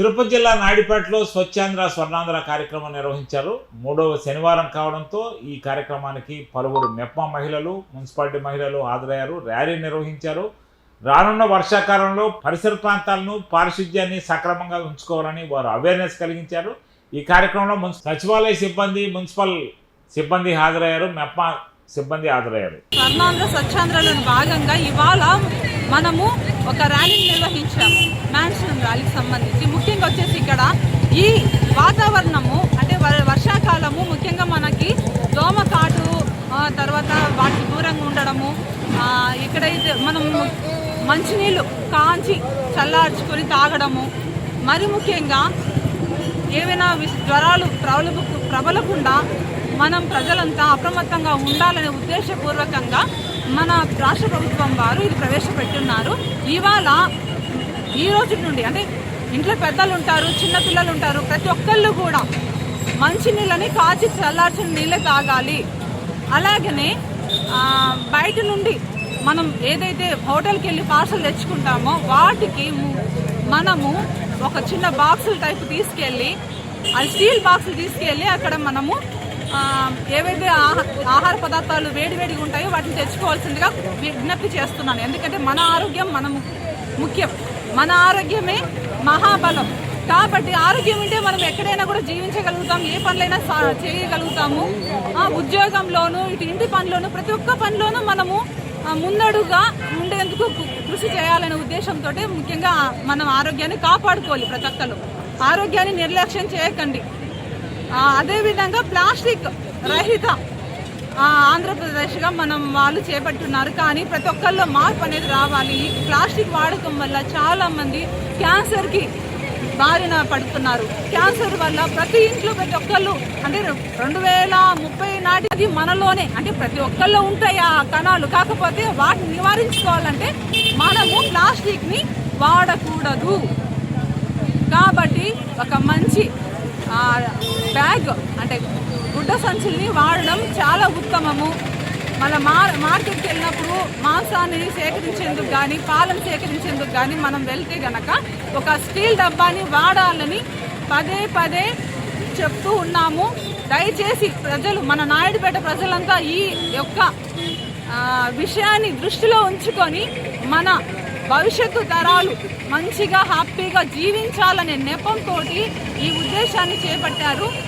తిరుపతి జిల్లా నాయుడుపేటలో స్వచ్ఛాంధ్ర స్వర్ణాంధ్ర కార్యక్రమం నిర్వహించారు. మూడవ శనివారం కావడంతో ఈ కార్యక్రమానికి పలువురు మెప్ప మహిళలు మున్సిపాలిటీ మహిళలు హాజరయ్యారు. ర్యాలీ నిర్వహించారు. రానున్న వర్షాకాలంలో పరిసర ప్రాంతాలను పారిశుధ్యాన్ని సక్రమంగా ఉంచుకోవాలని వారు అవేర్నెస్ కలిగించారు. ఈ కార్యక్రమంలో మున్సి సచివాలయ సిబ్బంది మున్సిపల్ సిబ్బంది హాజరయ్యారు. మెప్ప సిబ్బంది హాజరయ్యారు. స్వర్ణాంధ్ర స్వచ్ఛాంధ్రలో భాగంగా ఇవాళ మనము ఒక ర్యాలీని నిర్వహించాము. మ్యాన్షన్ ర్యాలీకి ఈ వాతావరణము అంటే వర్షాకాలము ముఖ్యంగా మనకి దోమకాటు తర్వాత వాటికి దూరంగా ఉండడము ఇక్కడైతే మనం మంచినీళ్ళు కాంచి చల్లార్చుకొని తాగడము మరి ముఖ్యంగా ఏవైనా జ్వరాలు ప్రబల ప్రబలకుండా మనం ప్రజలంతా అప్రమత్తంగా ఉండాలనే ఉద్దేశపూర్వకంగా మన రాష్ట్ర ప్రభుత్వం వారు ఇది ప్రవేశపెట్టున్నారు. ఇవాళ ఈ రోజు నుండి అంటే ఇంట్లో పెద్దలు ఉంటారు చిన్న పిల్లలు ఉంటారు ప్రతి ఒక్కళ్ళు కూడా మంచి నీళ్ళని కాచి చల్లార్చిన నీళ్ళే తాగాలి. అలాగనే బయట నుండి మనం ఏదైతే హోటల్కి వెళ్ళి పార్సల్ తెచ్చుకుంటామో వాటికి మనము ఒక చిన్న బాక్సుల టైప్ తీసుకెళ్ళి అది స్టీల్ బాక్సులు తీసుకెళ్ళి అక్కడ మనము ఏవైతే ఆహార పదార్థాలు వేడివేడిగా ఉంటాయో వాటిని తెచ్చుకోవాల్సిందిగా విజ్ఞప్తి చేస్తున్నాను. ఎందుకంటే మన ఆరోగ్యం మనము ముఖ్యం. మన ఆరోగ్యమే మహాబలం. కాబట్టి ఆరోగ్యం ఉంటే మనం ఎక్కడైనా కూడా జీవించగలుగుతాం ఏ పనులైనా సా- చేయగలుగుతాము. ఆ ఉద్యోగంలోనూ ఇటు ఇంటి పనిలోనూ ప్రతి ఒక్క పనిలోనూ మనము ముందడుగా ఉండేందుకు కృషి చేయాలనే ఉద్దేశంతో ముఖ్యంగా మనం ఆరోగ్యాన్ని కాపాడుకోవాలి ప్రతి ఒక్కరు ఆరోగ్యాన్ని నిర్లక్ష్యం చేయకండి. అదేవిధంగా ప్లాస్టిక్ రహిత ఆంధ్రప్రదేశ్గా మనం వాళ్ళు చేపట్టున్నారు. కానీ ప్రతి ఒక్కరిలో మార్పు అనేది రావాలి. ఈ ప్లాస్టిక్ వాడకం వల్ల చాలామంది క్యాన్సర్కి బారిన పడుతున్నారు. క్యాన్సర్ వల్ల ప్రతి ఇంట్లో ప్రతి ఒక్కళ్ళు అంటే రెండు వేల ముప్పై నాటికి మనలోనే అంటే ప్రతి ఒక్కళ్ళు ఉంటాయి ఆ కణాలు. కాకపోతే వాటిని నివారించుకోవాలంటే మనము ప్లాస్టిక్ని వాడకూడదు. కాబట్టి ఒక మంచి బ్యాగ్ అంటే గుడ్డ సంచుల్ని వాడడం చాలా ఉత్తమము మన మా మార్కెట్కి వెళ్ళినప్పుడు మాంసాన్ని సేకరించేందుకు కానీ పాలను సేకరించేందుకు కానీ మనం వెళ్తే గనక ఒక స్టీల్ డబ్బాని వాడాలని పదే పదే చెప్తూ ఉన్నాము. దయచేసి ప్రజలు మన నాయుడుపేట ప్రజలంతా ఈ యొక్క విషయాన్ని దృష్టిలో ఉంచుకొని మన భవిష్యత్తు తరాలు మంచిగా హ్యాపీగా జీవించాలనే నెపంతో ఈ ఉద్దేశాన్ని చేపట్టారు.